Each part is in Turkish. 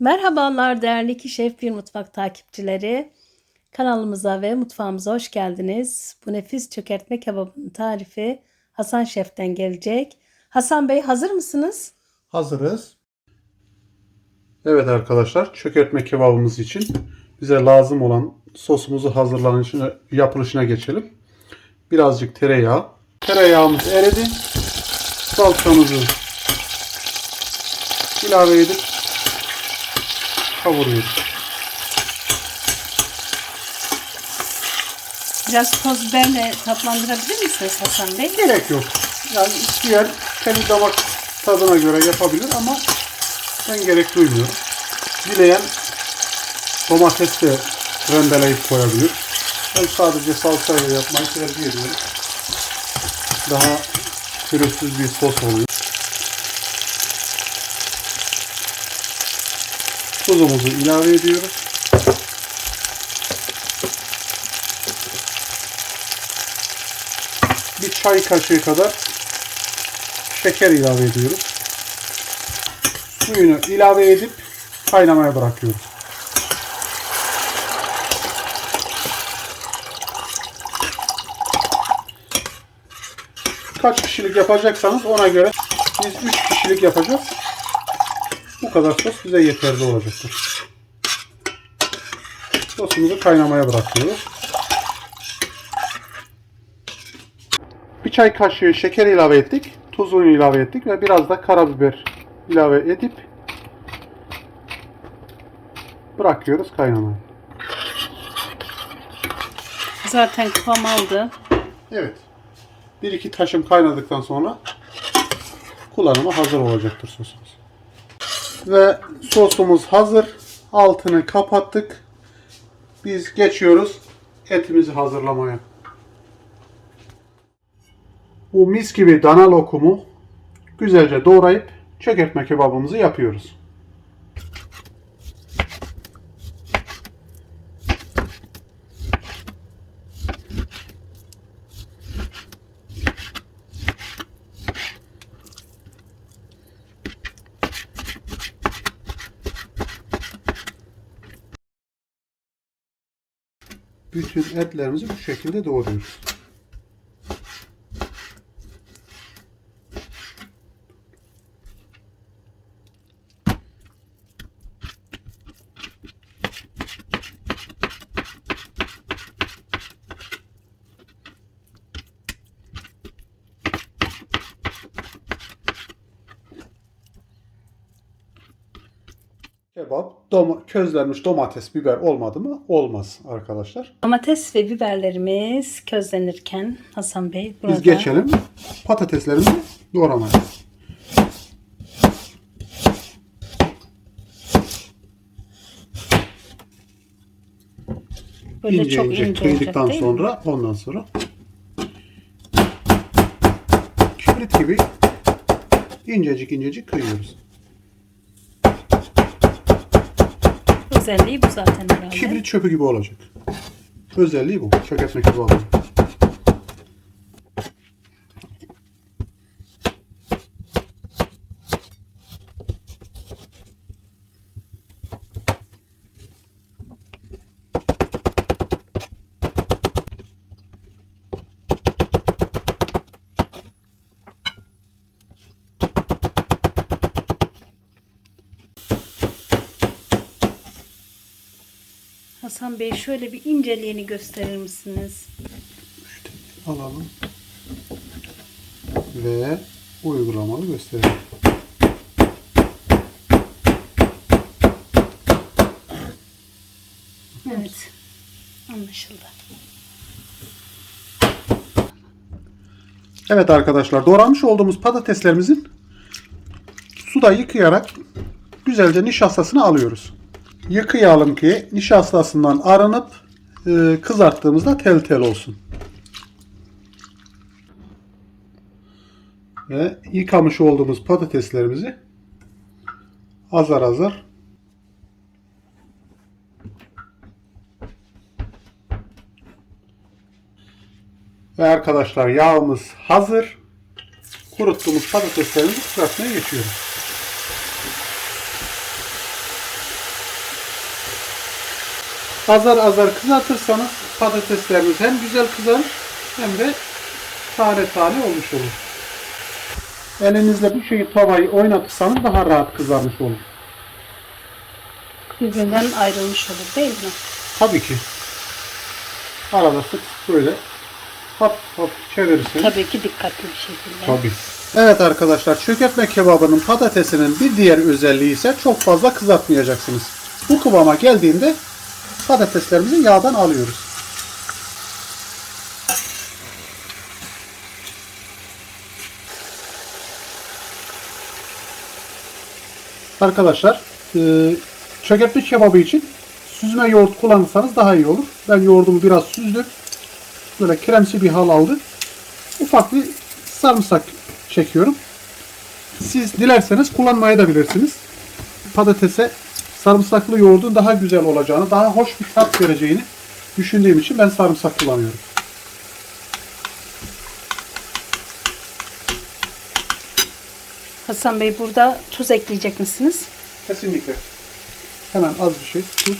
Merhabalar değerli iki bir mutfak takipçileri. Kanalımıza ve mutfağımıza hoş geldiniz. Bu nefis çökertme kebabının tarifi Hasan Şef'ten gelecek. Hasan Bey hazır mısınız? Hazırız. Evet arkadaşlar çökertme kebabımız için bize lazım olan sosumuzu hazırlanışına, yapılışına geçelim. Birazcık tereyağı. Tereyağımız eridi. Salçamızı ilave edip kavuruyoruz. Biraz toz biberle tatlandırabilir misiniz Hasan Bey? Gerek yok. Yani isteyen kendi damak tadına göre yapabilir ama ben gerek duymuyorum. Dileyen domates de rendeleyip koyabilir. Ben sadece salçayla yapmayı tercih ediyorum. Daha pürüzsüz bir sos oluyor. Tuzumuzu ilave ediyoruz. Bir çay kaşığı kadar şeker ilave ediyoruz. Suyunu ilave edip kaynamaya bırakıyoruz. Kaç kişilik yapacaksanız ona göre biz 3 kişilik yapacağız. Bu kadar sos bize yeterli olacaktır. Sosumuzu kaynamaya bırakıyoruz. Bir çay kaşığı şeker ilave ettik. Tuzunu ilave ettik ve biraz da karabiber ilave edip bırakıyoruz kaynamaya. Zaten kıvam aldı. Evet. Bir iki taşım kaynadıktan sonra kullanıma hazır olacaktır sosumuz. Ve sosumuz hazır. Altını kapattık. Biz geçiyoruz etimizi hazırlamaya. Bu mis gibi dana lokumu güzelce doğrayıp çökertme kebabımızı yapıyoruz. Bütün etlerimizi bu şekilde doğruyoruz. Kebap, doma- közlenmiş domates, biber olmadı mı? Olmaz arkadaşlar. Domates ve biberlerimiz közlenirken Hasan Bey burada Biz geçelim patateslerimizi doğramaya. böyle ince çok ince ince kıydıktan olacak sonra ondan sonra kibrit gibi incecik incecik kıyıyoruz. Özelliği bu zaten herhalde. Kibrit çöpü gibi olacak. Özelliği bu. Çökertme kebabı. Hasan Bey şöyle bir inceliğini gösterir misiniz? Alalım. Ve uygulamalı gösterelim. Evet. Anlaşıldı. Evet arkadaşlar doğranmış olduğumuz patateslerimizin suda yıkayarak güzelce nişastasını alıyoruz. Yıkayalım ki nişastasından arınıp e, kızarttığımızda tel tel olsun. Ve yıkamış olduğumuz patateslerimizi azar azar Ve arkadaşlar yağımız hazır. Kuruttuğumuz patateslerimizi kızartmaya geçiyoruz. Azar azar kızartırsanız patatesleriniz hem güzel kızarır hem de tane tane olmuş olur. Elinizle bu şeyi tavayı oynatırsanız daha rahat kızarmış olur. Birbirinden ayrılmış olur değil mi? Tabii ki. Arada sık böyle hap hap çevirirseniz. Tabii ki dikkatli bir şekilde. Tabii. Evet arkadaşlar çökertme kebabının patatesinin bir diğer özelliği ise çok fazla kızartmayacaksınız. Bu kıvama geldiğinde patateslerimizi yağdan alıyoruz. Arkadaşlar e, çökertme kebabı için süzme yoğurt kullanırsanız daha iyi olur. Ben yoğurdumu biraz süzdüm. Böyle kremsi bir hal aldı. Ufak bir sarımsak çekiyorum. Siz dilerseniz kullanmaya da bilirsiniz. Patatese sarımsaklı yoğurdun daha güzel olacağını, daha hoş bir tat vereceğini düşündüğüm için ben sarımsak kullanıyorum. Hasan Bey burada tuz ekleyecek misiniz? Kesinlikle. Hemen az bir şey tuz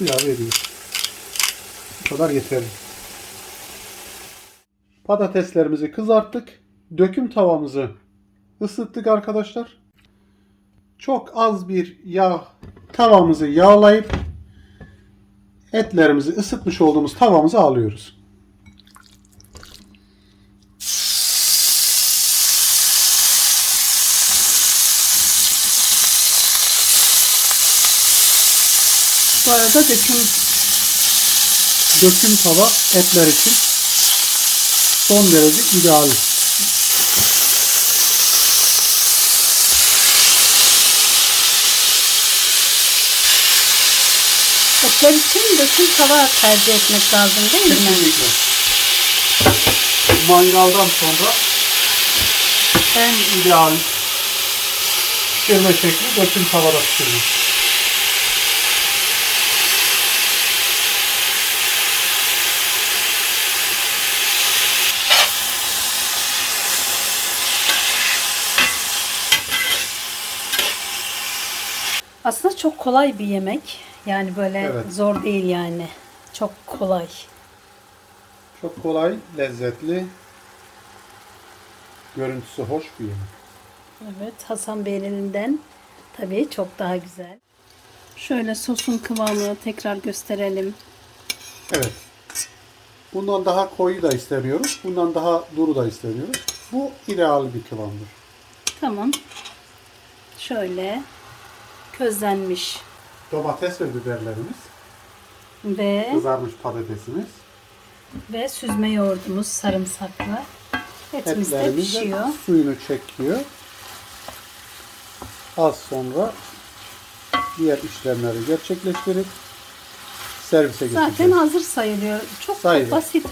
ilave ediyoruz. Bu kadar yeterli. Patateslerimizi kızarttık. Döküm tavamızı ısıttık arkadaşlar. Çok az bir yağ tavamızı yağlayıp etlerimizi ısıtmış olduğumuz tavamıza alıyoruz. Bu arada döküm Döküm tava etler için son derece ideal. Etler için döküm tava tercih etmek lazım değil mi? Kesinlikle. Mangaldan sonra en ideal pişirme şekli döküm tavada pişirmek. Aslında çok kolay bir yemek. Yani böyle Evet. zor değil yani. Çok kolay. Çok kolay, lezzetli, görüntüsü hoş bir yemek. Evet Hasan Bey'in elinden tabii çok daha güzel. Şöyle sosun kıvamını tekrar gösterelim. Evet. Bundan daha koyu da istemiyoruz. Bundan daha duru da istemiyoruz. Bu ideal bir kıvamdır. Tamam. Şöyle közlenmiş Domates ve biberlerimiz, ve kızarmış patatesimiz, ve süzme yoğurdumuz sarımsaklı. Etimiz de etlerimiz de pişiyor. suyunu çekiyor. Az sonra diğer işlemleri gerçekleştirip servise Zaten geçeceğiz. hazır sayılıyor. Çok Sayılır. basit.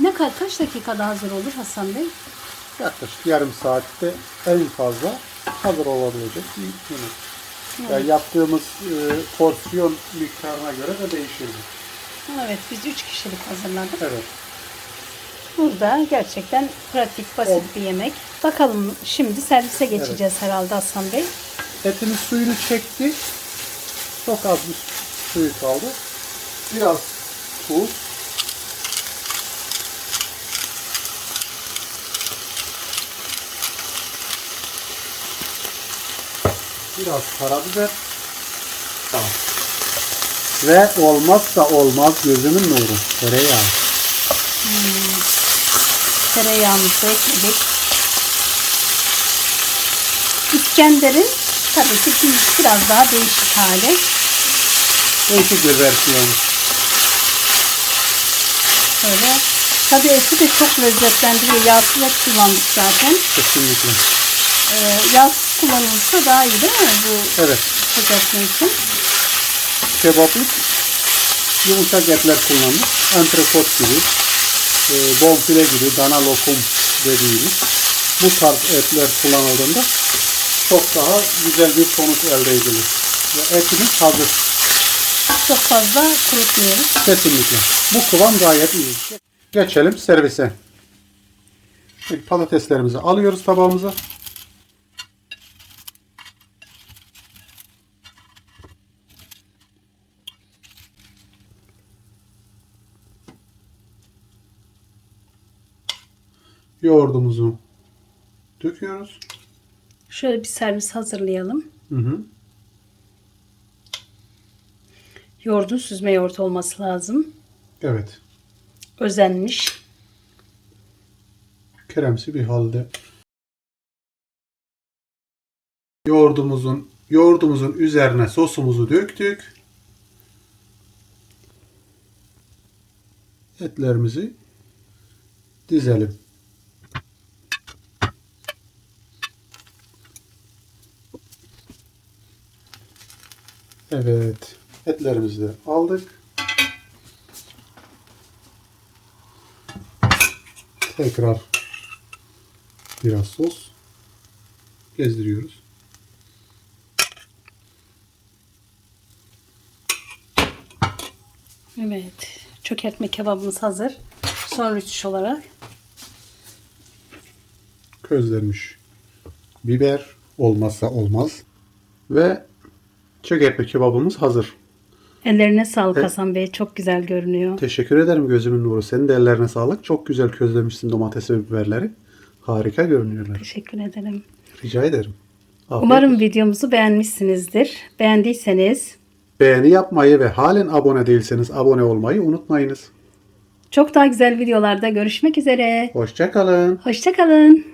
Ne kadar kaç dakikada hazır olur Hasan Bey? Yaklaşık yarım saatte en fazla hazır olabilecek bir yemek. Yani yaptığımız e, porsiyon miktarına göre de değişir. Evet biz 3 kişilik hazırladık. Evet. Burada gerçekten pratik, basit O- bir yemek. Bakalım şimdi servise geçeceğiz herhalde Hasan Bey. Etimiz suyunu çekti. Çok az bir suyu kaldı. Biraz tuz. Biraz karabiber. Tamam. Ve olmazsa olmaz gözümün nuru. Tereyağı. Tereyağımızı da ekledik. İskender'in tabii ki bir- biraz daha değişik hali. Değişik bir versiyon. Böyle. Tabii eti de çok lezzetlendiriyor. Yağsız et kullandık zaten. Kesinlikle. Ee, yağsız kullanılırsa daha iyi değil mi bu Evet. çökertme için? kebaplık yumuşak etler kullanmış. Antrikot gibi, e, bonfile gibi, dana lokum dediğimiz bu tarz etler kullanıldığında çok daha güzel bir sonuç elde edilir. Ve etimiz hazır. Çok fazla kurutmuyoruz. Kesinlikle. Bu kıvam gayet iyi. Geçelim servise. Şimdi patateslerimizi alıyoruz tabağımıza. Yoğurdumuzu döküyoruz. Şöyle bir servis hazırlayalım. Hı hı. Yoğurdun süzme yoğurt olması lazım. Evet. Özenmiş. Kremsi bir halde. Yoğurdumuzun yoğurdumuzun üzerine sosumuzu döktük. Etlerimizi dizelim. Evet. Etlerimizi de aldık. Tekrar biraz sos gezdiriyoruz. Evet. Çökertme kebabımız hazır. Son rütüş olarak Közlenmiş biber olmazsa olmaz. Ve çökertme kebabımız hazır. ellerine sağlık Evet. Hasan Bey. Çok güzel görünüyor. Teşekkür ederim gözümün nuru. Senin de ellerine sağlık. Çok güzel közlemişsin domates ve biberleri. Harika görünüyorlar. Teşekkür ederim. Rica ederim. Afiyet Umarım olsun. videomuzu beğenmişsinizdir. Beğendiyseniz beğeni yapmayı ve halen abone değilseniz abone olmayı unutmayınız. çok daha güzel videolarda görüşmek üzere. Hoşçakalın. Hoşçakalın.